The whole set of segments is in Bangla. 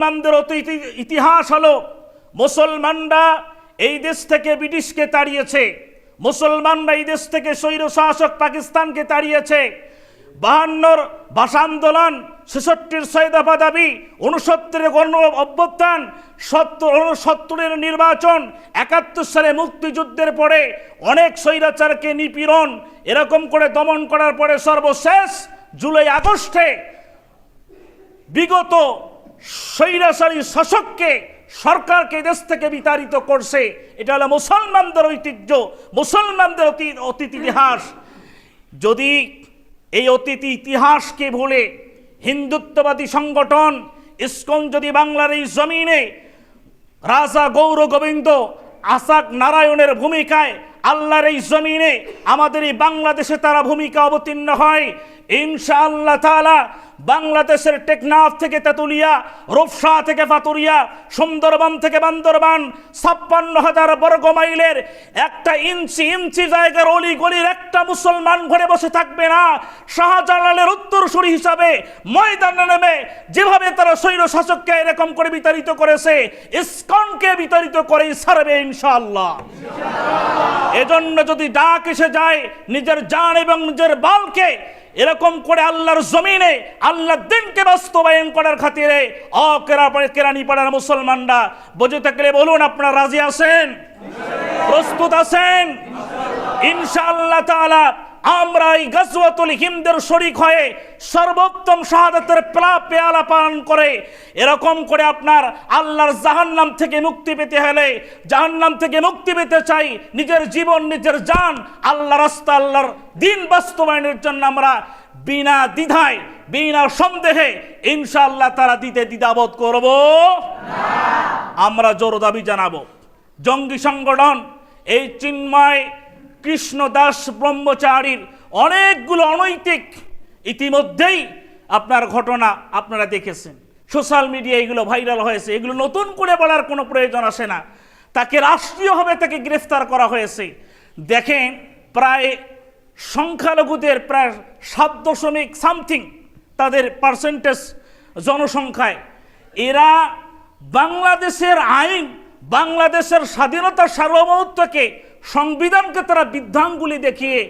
মুসলমানদের অতীত ইতিহাস হলো, মুসলমানরা এই দেশ থেকে ব্রিটিশকে তাড়িয়েছে, মুসলমানরা এই দেশ থেকে স্বৈর শাসক পাকিস্তানকে তাড়িয়েছে। বাহান্নর ভাষা আন্দোলন, ছেষট্টির সৈদফা দাবি উনসত্তরের গণ অভ্যুত্থান, সত্তর, উনসত্তরের নির্বাচন, একাত্তর সালে মুক্তিযুদ্ধের পরে অনেক স্বৈরাচারকে নিপীড়ন, এরকম করে দমন করার পরে সর্বশেষ জুলাই আগস্টে বিগত স্বৈরাচারী শাসককে, সরকারকে দেশ থেকে বিতাড়িত করছে। এটা হলো মুসলমানদের ঐতিহ্য, মুসলমানদের অতীত অতীত ইতিহাস। যদি এই অতীত ইতিহাসকে ভুলে হিন্দুত্ববাদী সংগঠন, ইস্কন যদি বাংলার এই জমিনে রাজা গৌর গোবিন্দ, আসাক নারায়ণের ভূমিকায় আল্লাহর এই জমিনে আমাদের এই বাংলাদেশে তারা ভূমিকা অবতীর্ণ হয়, ইনশাআল্লাহ তাআলা বাংলাদেশের টেকনাফ থেকে তেতুলিয়া, রূপসা থেকে ফাতুরিয়া, সুন্দরবন থেকে বান্দরবান, ছাপ্পান্ন হাজার বর্গ মাইলের একটা ইঞ্চি ইঞ্চি জায়গার অলি গলির একটা মুসলমান ঘরে বসে থাকবে না। শাহজালালের উত্তরসূরি হিসাবে ময়দানে নেমে যেভাবে তারা স্বৈর শাসককে এরকম করে বিতাড়িত করেছে, ইসকনকে বিতাড়িত করেই সারবে ইনশাআল্লাহ। এজন্য যদি ডাক এসে যায়, নিজের জান এবং নিজের বালকে এরকম করে আল্লাহর জমিনে আল্লাহ দিনকে বাস্তবায়ন করার খাতিরে অকেরা কেরানি পাড়ার মুসলমানরা বুঝে থাকলে বলুন, আপনারা রাজি আছেন? প্রস্তুত আছেন? ইনশাআল্লাহ তাআলা আমরা এই গজওয়াতুল হিমদের শরিক হয়ে সর্বোত্তম শাহাদাতের প্লা পেয়ালা পালন করে, এরকম করে আপনার আল্লাহর জাহান্নাম থেকে মুক্তি পেতে হলে, জাহান্নাম থেকে মুক্তি পেতে চাই, নিজের জীবন, নিজের জান, আল্লাহ রাস্তা, আল্লাহর দিন বাস্তবায়নের জন্য আমরা বিনা দ্বিধায়, বিনা সন্দেহে ইনশাআল্লাহ তারা দিতে দ্বিধাবোধ করব। আমরা জোর দাবি জানাব। জঙ্গি সংগঠন, এই চিন্ময় কৃষ্ণ দাস ব্রহ্মচারীর অনেকগুলো অনৈতিক ইতিমধ্যেই আপনার ঘটনা আপনারা দেখেছেন। সোশ্যাল মিডিয়া এগুলো ভাইরাল হয়েছে। এগুলো নতুন করে বলার কোনো প্রয়োজন আসে না। তাকে রাষ্ট্রীয়ভাবে তাকে গ্রেফতার করা হয়েছে। দেখেন, প্রায় সংখ্যালঘুদের প্রায় সাত দশমিক সামথিং তাদের পার্সেন্টেজ জনসংখ্যায়। এরা বাংলাদেশের আইন, বাংলাদেশের স্বাধীনতা সার্বভৌমত্বকে সংবিধানকে তারা বিধানগুলি দেখিয়ে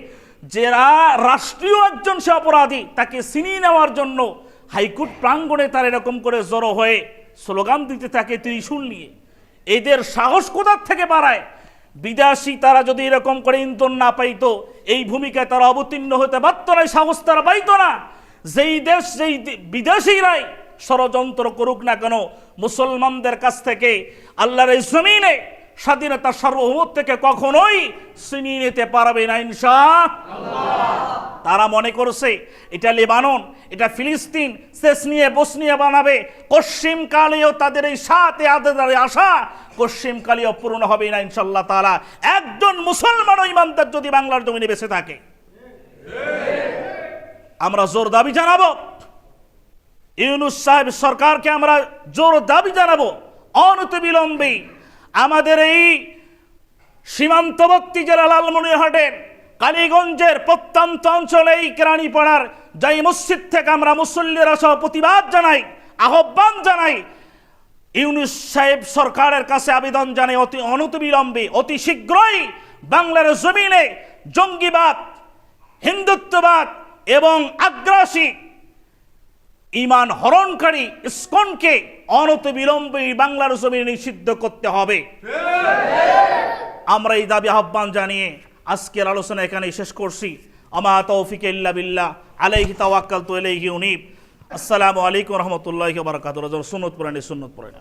যারা রাষ্ট্রীয় একজন সে অপরাধী, তাকে ছিনিয়ে নেওয়ার জন্য হাইকোর্ট প্রাঙ্গণে তার এরকম করে জড়ো হয়ে স্লোগান দিতে থাকে ত্রিশূল নিয়ে। এদের সাহস কোথার থেকে বাড়ায়? বিদেশি তারা যদি এরকম করে ইন্ধন না পাইতো, এই ভূমিকায় তারা অবতীর্ণ হতে পারত না সাহস তারা পাইতো না। যেই দেশ, যেই বিদেশিরাই ষড়যন্ত্র করুক না কেন, মুসলমানদের কাছ থেকে আল্লাহর জমিনে স্বাধীনতা সার্বভৌমত্ব থেকে কখনোই ছিনিয়ে নিতে পারবে না ইনশা তারা মনে করছে, এটা লেবানন, এটা ফিলিস্তিন শেষ নিয়ে বসনিয়া বানাবে। পশ্চিমকালেও তাদের এই সাথে আদারে আশা পশ্চিমকালেও পূর্ণ হবে না ইনশাল্লাহ তারা একজন মুসলমান ইমানদার যদি বাংলার জমিনে বেঁচে থাকে, আমরা জোর দাবি জানাব। ইউনুস সাহেব সরকারকে আমরা জোর দাবি জানাব, অনতিবিলম্বে আমাদের এই সীমান্তবর্তী জেলা লালমনিরহাটের কালীগঞ্জের প্রত্যন্ত অঞ্চলে এই কেরানীপাড়ার যাই মসজিদ থেকে আমরা মুসল্লিরা সহ প্রতিবাদ জানাই, আহ্বান জানাই। ইউনুস সাহেব সরকারের কাছে আবেদন জানাই, অতি অনতিবিলম্বে, অতি শীঘ্রই বাংলার জমিনে জঙ্গিবাদ, হিন্দুত্ববাদ এবং আগ্রাসী ইমান হরণকারী ইস্কনকে অনতবিলম্বে বাংলার জমিনে নিষিদ্ধ করতে হবে। আমরা এই দাবি আহ্বান জানিয়ে আজকের আলোচনা এখানে শেষ করছি। আমা তৌফিক ইল্লা বিল্লাহ। আলাইহি তাওয়াক্কাল তু ইলাইহি উনিব। আসসালামু আলাইকুম রহমতুল্লাহি ওয়া বারাকাতুহু। সুন্নত পড়েন সুন্নত পড়েন।